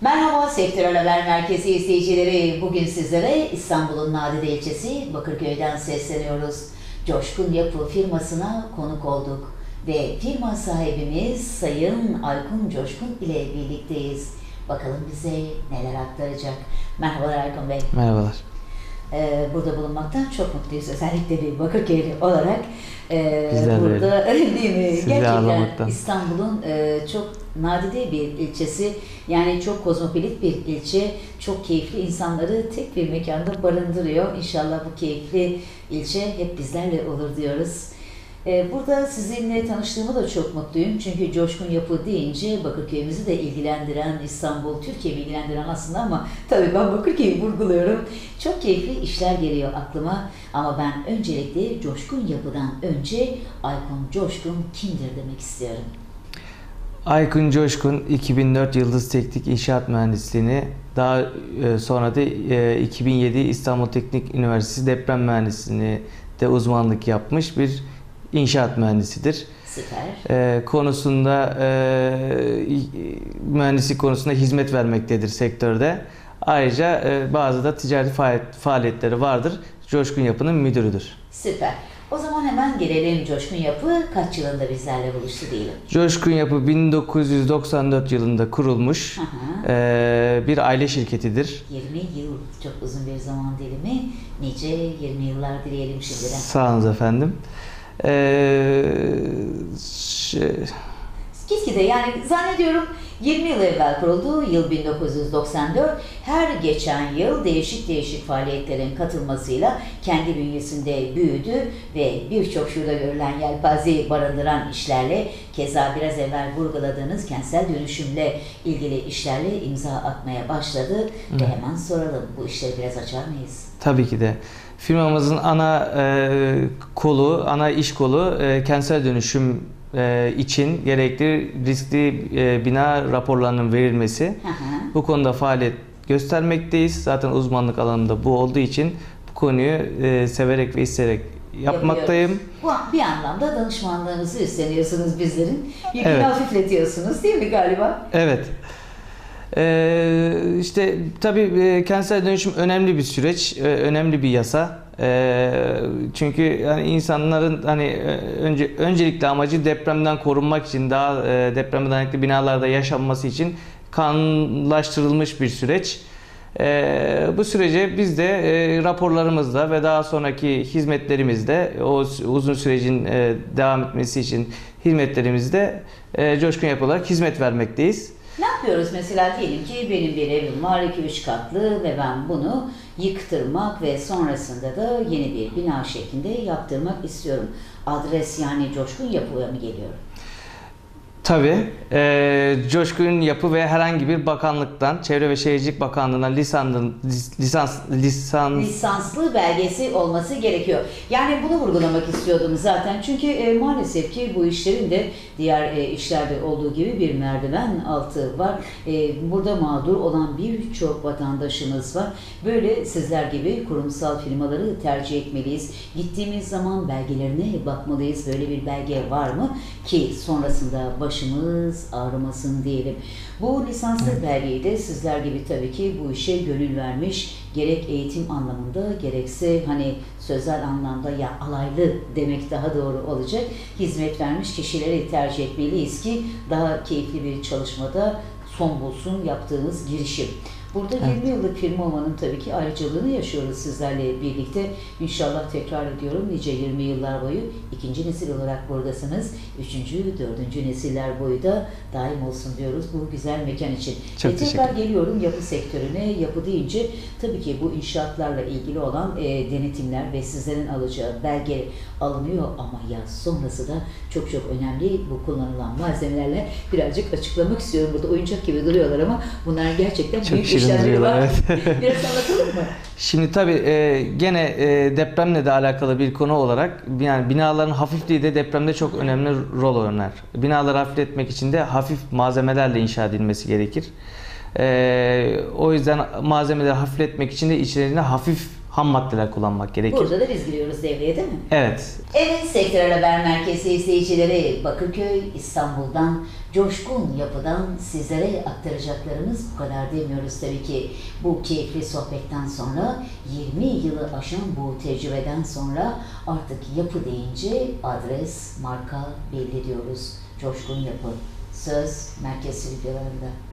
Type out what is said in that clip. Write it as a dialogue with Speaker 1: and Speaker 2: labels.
Speaker 1: Merhaba Sektörel Haber Merkezi izleyicileri. Bugün sizlere İstanbul'un Nadide ilçesi Bakırköy'den sesleniyoruz. Coşkun Yapı firmasına konuk olduk ve firma sahibimiz Sayın Aykun Coşkun ile birlikteyiz. Bakalım bize neler aktaracak. Merhabalar Aykun Bey.
Speaker 2: Merhabalar.
Speaker 1: Ee, burada bulunmaktan çok mutluyuz. Özellikle bir Bakırköylü olarak. Ee,
Speaker 2: Bizler
Speaker 1: burada değil mi?
Speaker 2: Sizi
Speaker 1: Gerçekten. İstanbul'un e, çok nadide bir ilçesi. Yani çok kozmopolit bir ilçe. Çok keyifli insanları tek bir mekanda barındırıyor. İnşallah bu keyifli ilçe hep bizlerle olur diyoruz. Ee, Burada sizinle tanıştığıma da çok mutluyum. Çünkü Coşkun Yapı deyince Bakırköy'ümüzü de ilgilendiren, İstanbul, Türkiye'yi ilgilendiren aslında ama tabii ben Bakırköy'ü vurguluyorum. Çok keyifli işler geliyor aklıma. Ama ben öncelikle Coşkun Yapı'dan önce Aykun Coşkun kimdir demek istiyorum.
Speaker 2: Aykun Coşkun 2004 Yıldız Teknik İnşaat Mühendisliğini daha e, sonra da e, 2007 İstanbul Teknik Üniversitesi Deprem Mühendisliğini de uzmanlık yapmış bir inşaat mühendisidir.
Speaker 1: Süper.
Speaker 2: E, konusunda e, mühendislik konusunda hizmet vermektedir sektörde. Ayrıca e, bazı da ticari faaliyet- faaliyetleri vardır. Coşkun Yapı'nın müdürüdür.
Speaker 1: Süper. O zaman hemen gelelim Coşkun Yapı kaç yılında bizlerle buluştu diyelim.
Speaker 2: Coşkun Yapı 1994 yılında kurulmuş
Speaker 1: Hı hı.
Speaker 2: e, bir aile şirketidir.
Speaker 1: 20 yıl çok uzun bir zaman dilimi. Nice 20 yıllar dileyelim şimdiden.
Speaker 2: Sağ olun efendim. Ee, şey,
Speaker 1: Gitgide yani zannediyorum 20 yıl evvel kuruldu, yıl 1994. Her geçen yıl değişik değişik faaliyetlerin katılmasıyla kendi bünyesinde büyüdü ve birçok şurada görülen yelpazeyi barındıran işlerle, keza biraz evvel vurguladığınız kentsel dönüşümle ilgili işlerle imza atmaya başladı. Ve hemen soralım, bu işleri biraz açar mıyız?
Speaker 2: tabii ki de firmamızın ana e, kolu, ana iş kolu e, kentsel dönüşüm e, için gerekli riskli e, bina raporlarının verilmesi.
Speaker 1: Hı hı.
Speaker 2: Bu konuda faaliyet göstermekteyiz. Zaten uzmanlık alanında bu olduğu için bu konuyu e, severek ve isteyerek yapmaktayım.
Speaker 1: Yapıyoruz. Bu bir anlamda danışmanlığınızı üstleniyorsunuz bizlerin. Yükünü
Speaker 2: Evet.
Speaker 1: hafifletiyorsunuz değil mi galiba?
Speaker 2: Evet. Ee, işte tabii e, kentsel dönüşüm önemli bir süreç, e, önemli bir yasa. Ee, çünkü yani insanların hani e, önce öncelikli amacı depremden korunmak için daha e, depreme dayanıklı binalarda yaşanması için kanunlaştırılmış bir süreç. Ee, bu sürece biz de e, raporlarımızda ve daha sonraki hizmetlerimizde o uzun sürecin e, devam etmesi için hizmetlerimizde e, coşkun yapılarak hizmet vermekteyiz.
Speaker 1: Ne yapıyoruz mesela diyelim ki benim bir evim var 2-3 katlı ve ben bunu yıktırmak ve sonrasında da yeni bir bina şeklinde yaptırmak istiyorum. Adres yani coşkun yapıya mı geliyorum?
Speaker 2: Tabii. e, coşkun yapı ve herhangi bir bakanlıktan, Çevre ve Şehircilik Bakanlığı'ndan lisanslı, lisans, lisans,
Speaker 1: Lisanslı belgesi olması gerekiyor. Yani bunu vurgulamak istiyordum zaten. Çünkü e, maalesef ki bu işlerin de diğer e, işlerde olduğu gibi bir merdiven altı var. E, burada mağdur olan birçok vatandaşımız var. Böyle sizler gibi kurumsal firmaları tercih etmeliyiz. Gittiğimiz zaman belgelerine bakmalıyız. Böyle bir belge var mı ki sonrasında başımız ağrımasın diyelim. Bu lisanslı belgeyi de sizler gibi tabii ki bu işe gönül vermiş gerek eğitim anlamında gerekse hani sözel anlamda ya alaylı demek daha doğru olacak hizmet vermiş kişileri tercih etmeliyiz ki daha keyifli bir çalışmada son bulsun yaptığınız girişim. Burada 20 yıllık firma olmanın tabii ki ayrıcalığını yaşıyoruz sizlerle birlikte. İnşallah tekrar ediyorum nice 20 yıllar boyu ikinci nesil olarak buradasınız. Üçüncü, dördüncü nesiller boyu da daim olsun diyoruz bu güzel mekan için.
Speaker 2: Çok teşekkür
Speaker 1: tekrar geliyorum yapı sektörüne. Yapı deyince tabii ki bu inşaatlarla ilgili olan e, denetimler ve sizlerin alacağı belge alınıyor ama ya sonrası da çok çok önemli bu kullanılan malzemelerle birazcık açıklamak istiyorum. Burada oyuncak gibi duruyorlar ama bunlar gerçekten
Speaker 2: Çok
Speaker 1: büyük
Speaker 2: duruyorlar,
Speaker 1: var.
Speaker 2: evet.
Speaker 1: Biraz anlatalım mı?
Speaker 2: Şimdi tabii e, gene e, depremle de alakalı bir konu olarak yani binaların hafifliği de depremde çok önemli rol oynar. Binaları hafifletmek için de hafif malzemelerle inşa edilmesi gerekir. E, o yüzden malzemeleri hafifletmek için de içlerine hafif ham maddeler kullanmak gerekir.
Speaker 1: Burada da biz giriyoruz devreye değil mi?
Speaker 2: Evet.
Speaker 1: Evet Sektör Haber Merkezi izleyicileri Bakırköy, İstanbul'dan, coşkun yapıdan sizlere aktaracaklarımız bu kadar demiyoruz tabii ki. Bu keyifli sohbetten sonra 20 yılı aşan bu tecrübeden sonra artık yapı deyince adres, marka belli diyoruz. Coşkun Yapı. Söz merkez stüdyolarında.